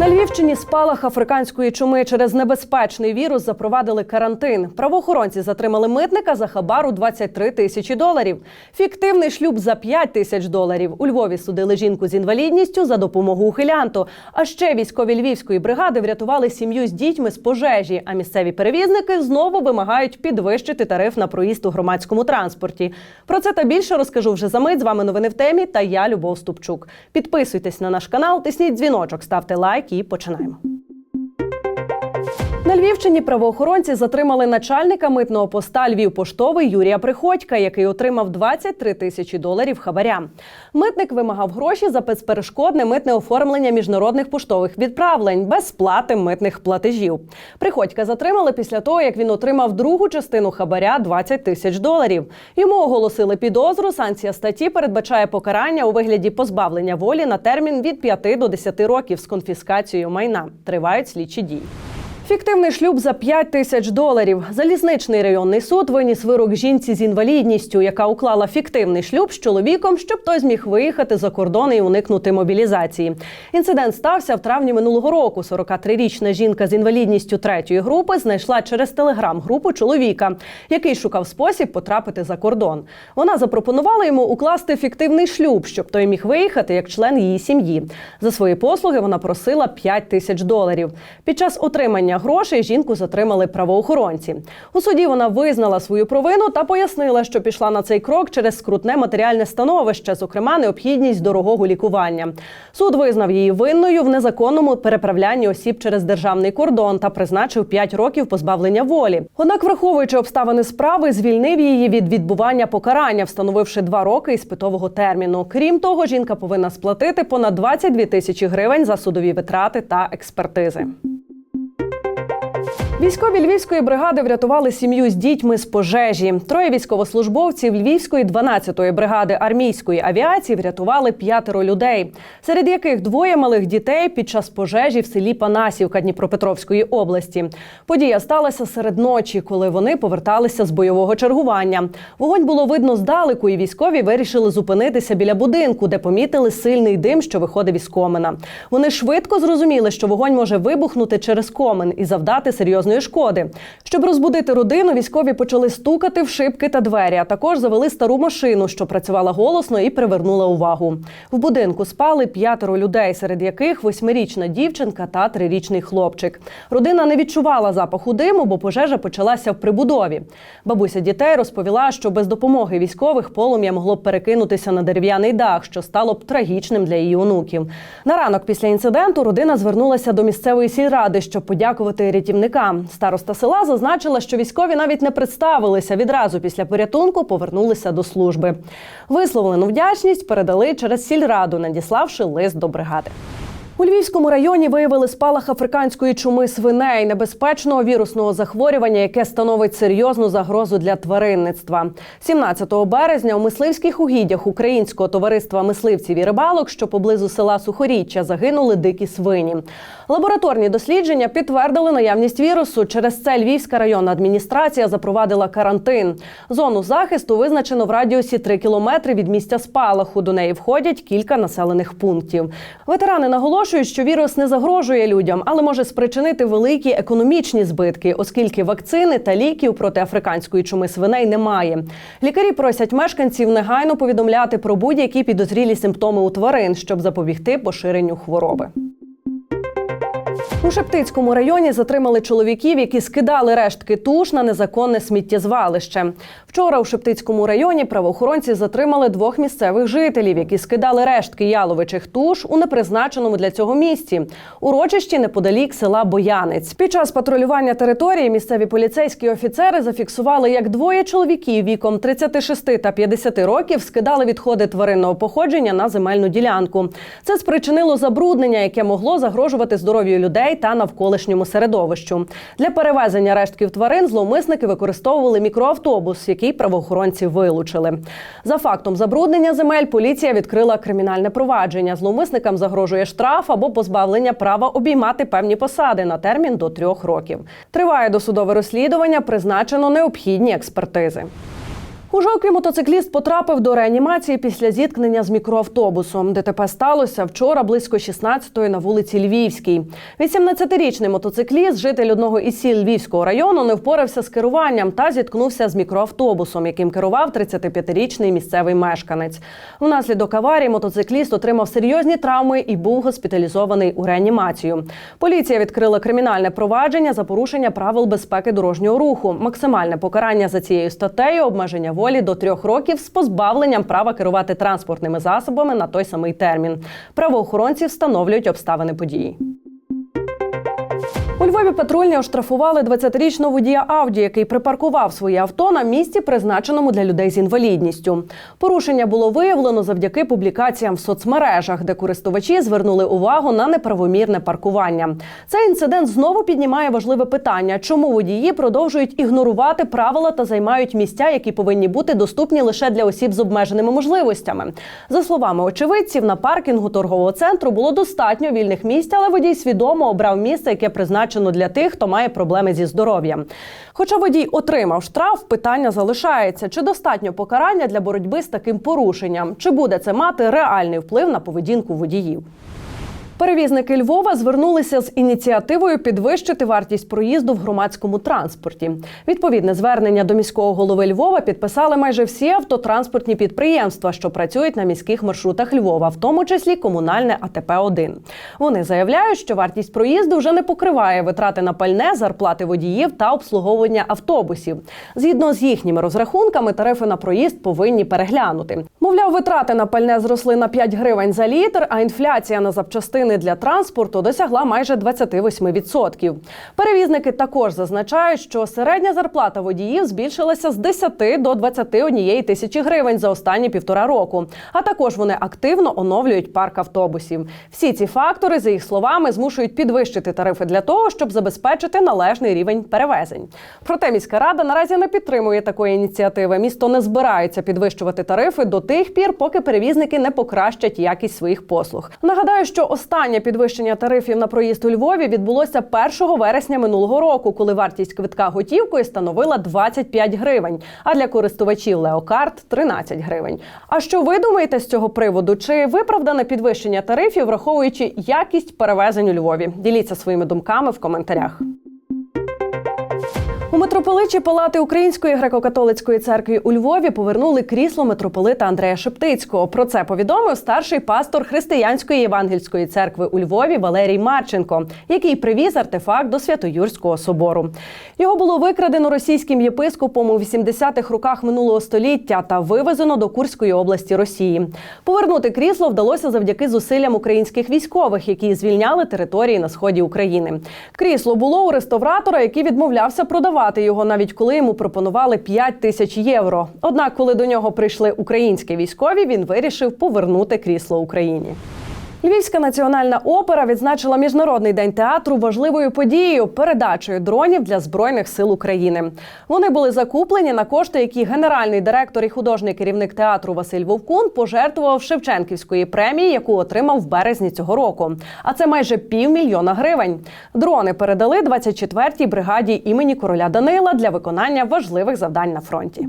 На Львівщині спалах африканської чуми через небезпечний вірус запровадили карантин. Правоохоронці затримали митника за хабару 23 тисячі доларів. Фіктивний шлюб за 5 тисяч доларів. У Львові судили жінку з інвалідністю за допомогу ухилянту. А ще військові львівської бригади врятували сім'ю з дітьми з пожежі. А місцеві перевізники знову вимагають підвищити тариф на проїзд у громадському транспорті. Про це та більше розкажу вже за мить. З вами новини в темі. Та я Любов Ступчук. Підписуйтесь на наш канал, тисніть дзвіночок, ставте лайк і починаємо. На Львівщині правоохоронці затримали начальника митного поста Львів-Поштовий Юрія Приходька, який отримав 23 тисячі доларів хабаря. Митник вимагав гроші за безперешкодне митне оформлення міжнародних поштових відправлень без сплати митних платежів. Приходька затримали після того, як він отримав другу частину хабаря 20 тисяч доларів. Йому оголосили підозру. Санкція статті передбачає покарання у вигляді позбавлення волі на термін від 5 до 10 років з конфіскацією майна. Тривають слідчі дії. Фіктивний шлюб за 5 тисяч доларів. Залізничний районний суд виніс вирок жінці з інвалідністю, яка уклала фіктивний шлюб з чоловіком, щоб той зміг виїхати за кордон і уникнути мобілізації. Інцидент стався в травні минулого року. 43-річна жінка з інвалідністю третьої групи знайшла через телеграм-групу чоловіка, який шукав спосіб потрапити за кордон. Вона запропонувала йому укласти фіктивний шлюб, щоб той міг виїхати як член її сім'ї. За свої послуги вона просила 5 тисяч доларів. Під час отримання грошей жінку затримали правоохоронці. У суді вона визнала свою провину та пояснила, що пішла на цей крок через скрутне матеріальне становище, зокрема необхідність дорогого лікування. Суд визнав її винною в незаконному переправлянні осіб через державний кордон та призначив 5 років позбавлення волі. Однак, враховуючи обставини справи, звільнив її від відбування покарання, встановивши 2 роки іспитового терміну. Крім того, жінка повинна сплатити понад 22 тисячі гривень за судові витрати та експертизи. Військові львівської бригади врятували сім'ю з дітьми з пожежі. Троє військовослужбовців Львівської 12-ї бригади армійської авіації врятували п'ятеро людей, серед яких двоє малих дітей під час пожежі в селі Панасівка Дніпропетровської області. Подія сталася серед ночі, коли вони поверталися з бойового чергування. Вогонь було видно здалеку, і військові вирішили зупинитися біля будинку, де помітили сильний дим, що виходив із комина. Вони швидко зрозуміли, що вогонь може вибухнути через комен і завдати серйозної шкоди. Щоб розбудити родину, військові почали стукати в шибки та двері, а також завели стару машину, що працювала голосно і привернула увагу. В будинку спали п'ятеро людей, серед яких восьмирічна дівчинка та трирічний хлопчик. Родина не відчувала запаху диму, бо пожежа почалася в прибудові. Бабуся дітей розповіла, що без допомоги військових полум'я могло б перекинутися на дерев'яний дах, що стало б трагічним для її онуків. На ранок після інциденту родина звернулася до місцевої сільради, щоб подякувати рятівникам. Староста села зазначила, що військові навіть не представилися відразу після порятунку, повернулися до служби. Висловлену вдячність передали через сільраду, надіславши лист до бригади. У Львівському районі виявили спалах африканської чуми свиней, небезпечного вірусного захворювання, яке становить серйозну загрозу для тваринництва. 17 березня у мисливських угіддях Українського товариства мисливців і рибалок, що поблизу села Сухоріччя, загинули дикі свині. Лабораторні дослідження підтвердили наявність вірусу. Через це Львівська районна адміністрація запровадила карантин. Зону захисту визначено в радіусі 3 кілометри від місця спалаху. До неї входять кілька населених пунктів. Ветерани наголошують, що вірус не загрожує людям, але може спричинити великі економічні збитки, оскільки вакцини та ліків проти африканської чуми свиней немає. Лікарі просять мешканців негайно повідомляти про будь-які підозрілі симптоми у тварин, щоб запобігти поширенню хвороби. У Шептицькому районі затримали чоловіків, які скидали рештки туш на незаконне сміттєзвалище. Вчора у Шептицькому районі правоохоронці затримали двох місцевих жителів, які скидали рештки яловичих туш у непризначеному для цього місці урочищі неподалік села Боянець. Під час патрулювання території місцеві поліцейські офіцери зафіксували, як двоє чоловіків віком 36 та 50 років скидали відходи тваринного походження на земельну ділянку. Це спричинило забруднення, яке могло загрожувати здоров'ю людей та навколишньому середовищу. Для перевезення рештків тварин зловмисники використовували мікроавтобус, який правоохоронці вилучили. За фактом забруднення земель поліція відкрила кримінальне провадження. Зловмисникам загрожує штраф або позбавлення права обіймати певні посади на термін до трьох років. Триває досудове розслідування, призначено необхідні експертизи. У Жовкві мотоцикліст потрапив до реанімації після зіткнення з мікроавтобусом. ДТП сталося вчора близько 16-ї на вулиці Львівській. 18-річний мотоцикліст, житель одного із сіл Львівського району, не впорався з керуванням та зіткнувся з мікроавтобусом, яким керував 35-річний місцевий мешканець. Внаслідок аварії мотоцикліст отримав серйозні травми і був госпіталізований у реанімацію. Поліція відкрила кримінальне провадження за порушення правил безпеки дорожнього руху. Максимальне покарання за цією статтею обмеження волі до трьох років з позбавленням права керувати транспортними засобами на той самий термін. Правоохоронці встановлюють обставини події. Львові патрульні оштрафували 20-річного водія Ауді, який припаркував своє авто на місці, призначеному для людей з інвалідністю. Порушення було виявлено завдяки публікаціям в соцмережах, де користувачі звернули увагу на неправомірне паркування. Цей інцидент знову піднімає важливе питання: чому водії продовжують ігнорувати правила та займають місця, які повинні бути доступні лише для осіб з обмеженими можливостями. За словами очевидців, на паркінгу торгового центру було достатньо вільних місць, але водій свідомо обрав місце, яке призначено для тих, хто має проблеми зі здоров'ям. Хоча водій отримав штраф, питання залишається: чи достатньо покарання для боротьби з таким порушенням? Чи буде це мати реальний вплив на поведінку водіїв? Перевізники Львова звернулися з ініціативою підвищити вартість проїзду в громадському транспорті. Відповідне звернення до міського голови Львова підписали майже всі автотранспортні підприємства, що працюють на міських маршрутах Львова, в тому числі комунальне АТП 1 Вони заявляють, що вартість проїзду вже не покриває витрати на пальне, зарплати водіїв та обслуговування автобусів. Згідно з їхніми розрахунками, тарифи на проїзд повинні переглянути. Мовляв, витрати на пальне зросли на 5 гривень за літр, а інфляція на запчастини для транспорту досягла майже 28%. Перевізники також зазначають, що середня зарплата водіїв збільшилася з 10 до 21 тисячі гривень за останні півтора року. А також вони активно оновлюють парк автобусів. Всі ці фактори, за їх словами, змушують підвищити тарифи для того, щоб забезпечити належний рівень перевезень. Проте міська рада наразі не підтримує такої ініціативи. Місто не збирається підвищувати тарифи до тих пір, поки перевізники не покращать якість своїх послуг. Нагадаю, що останнє підвищення тарифів на проїзд у Львові відбулося 1 вересня минулого року, коли вартість квитка готівкою становила 25 гривень, а для користувачів Леокарт 13 гривень. А що ви думаєте з цього приводу? Чи виправдане підвищення тарифів, враховуючи якість перевезень у Львові? Діліться своїми думками в коментарях. У митрополичі Палати Української греко-католицької церкви у Львові повернули крісло митрополита Андрея Шептицького. Про це повідомив старший пастор Християнської євангельської церкви у Львові Валерій Марченко, який привіз артефакт до Свято-Юрського собору. Його було викрадено російським єпископом у 80-х роках минулого століття та вивезено до Курської області Росії. Повернути крісло вдалося завдяки зусиллям українських військових, які звільняли території на сході України. Крісло було у реставратора, який відмовлявся продавати його, навіть коли йому пропонували 5 тисяч євро. Однак, коли до нього прийшли українські військові, він вирішив повернути крісло Україні. Львівська національна опера відзначила міжнародний день театру важливою подією передачею дронів для збройних сил України. Вони були закуплені на кошти, які генеральний директор і художній керівник театру Василь Вовкун пожертвував Шевченківської премії, яку отримав в березні цього року. А це майже півмільйона гривень. Дрони передали 24-й бригаді імені короля Данила для виконання важливих завдань на фронті.